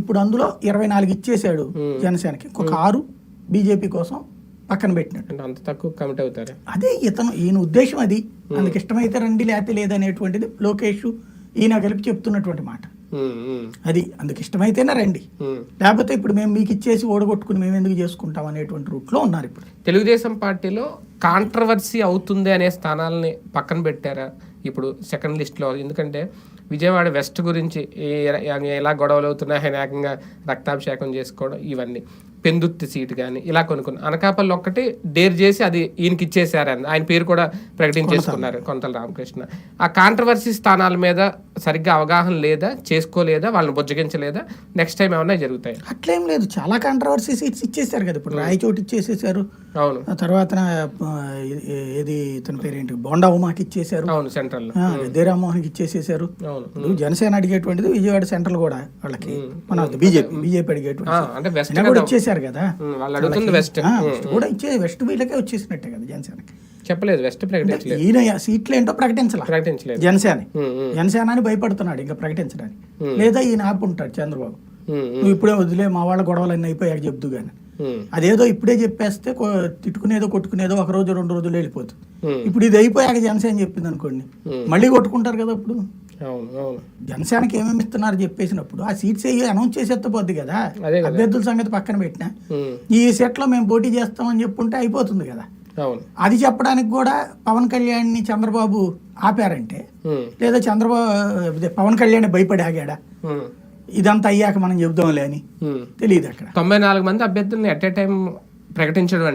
ఇప్పుడు అందులో ఇరవై నాలుగు ఇచ్చేశాడు జనసేనకి. ఒక ఆరు బీజేపీ కోసం పక్కన పెట్టినట్టు. అంత తక్కువ కమిట్ అవుతారా? అదే ఇతను ఈయన ఉద్దేశం అది. అందుకు ఇష్టమైతే రండి లేకపోతే లేదనేటువంటిది లోకేష్ ఈయన కలిపి చెప్తున్నటువంటి మాట. అది అందుకు ఇష్టమైతేనే రండి. లేకపోతే ఇప్పుడు మేము మీకు ఇచ్చేసి ఓడగొట్టుకుని మేము ఎందుకు చేసుకుంటాం అనేటువంటి రూట్లో ఉన్నారు ఇప్పుడు. తెలుగుదేశం పార్టీలో కాంట్రవర్సీ అవుతుంది అనే స్థానాలని పక్కన పెట్టారా? ఇప్పుడు సెకండ్ లిస్ట్లో ఎందుకంటే విజయవాడ వెస్ట్ గురించి ఎలా గొడవలు అవుతున్నాయి ఆయన ఏకంగా రక్తాభిషేకం చేసుకోవడం ఇవన్నీ. పెందుత్తి సీట్ కానీ ఇలా కొన్ని కొన్ని. అనకాపల్లి ఒక్కటి డేర్ చేసి అది ఈయనకి ఇచ్చేసారని ఆయన పేరు కూడా ప్రకటించేసుకున్నారు కొంతల రామకృష్ణ. ఆ కాంట్రవర్సీ స్థానాల మీద సరిగ్గా అవగాహన లేదా చేసుకోలేదా వాళ్ళని బుజ్జగించలేదా నెక్స్ట్ టైం ఏమన్నా జరుగుతాయి. అట్లేం లేదు. చాలా కాంట్రవర్సీ సీట్స్ ఇచ్చేసారు కదా. ఇప్పుడు రాయచోటి ఇచ్చేసేసారు అవును. తర్వాత ఏది ఇతని పేరేంటి? బోండా ఉమాకి ఇచ్చేసారు అవును సెంట్రల్లో ఆ, దేరామోహన్కి ఇచ్చేసేసారు అవును. జనసేన అడిగేటువంటిది విజయవాడ సెంట్రల్ కూడా వాళ్ళకి. మన బీజేపీ బీజేపీ అడిగేటువంటి అంటే వెస్ట్ అయినా కూడా ఇచ్చేసారు కదా. వాళ్ళు అడుగుతుంది వెస్ట్ కూడా ఇచ్చే వెస్ట్ వీళ్ళకే వచ్చేసినట్టే కదా జనసేనకి. చెప్పలేదు వెస్ట్ ప్రకటించలేదు. ఈయన సీట్లు ఏంటో ప్రకటించాల. ప్రకటించలేదు. జనసేన. జనసేన అని భయపడుతున్నాడు ఇంకా ప్రకటించడానికి. లేదా ఈయన ఆపుంటాడు చంద్రబాబు. నువ్వు ఇప్పుడే వదిలే మా వాళ్ళ గొడవలు అన్నీ అయిపోయాక చెప్దు కానీ అదేదో ఇప్పుడే చెప్పేస్తే తిట్టుకునేదో కొట్టుకునేదో ఒక రోజు రెండు రోజులు వెళ్ళిపోతుంది. ఇప్పుడు ఇది అయిపోయాక జనసేన చెప్పింది అనుకోండి. మళ్ళీ కొట్టుకుంటారు కదా ఇప్పుడు జనసేనకి ఏమేమి ఇస్తున్నారు చెప్పేసినప్పుడు. ఆ సీట్స్ అనౌన్స్ చేసేత్తపోద్ది కదా. అభ్యర్థుల సంగతి పక్కన పెట్టినా. ఈ సెట్లో మేము పోటీ చేస్తామని చెప్పుంటే అయిపోతుంది కదా. అది చెప్పడానికి కూడా పవన్ కళ్యాణ్ని చంద్రబాబు ఆపారంటే లేదా చంద్రబాబు పవన్ కళ్యాణ్ భయపడి ఆగాడా? ఇదంతా అయ్యాక మనం చెబుదాంలే అని. తెలియదు అక్కడ తొంభై నాలుగు మంది అభ్యర్థుల్ని అట్ ఏ టైం ప్రకటించడం అంటే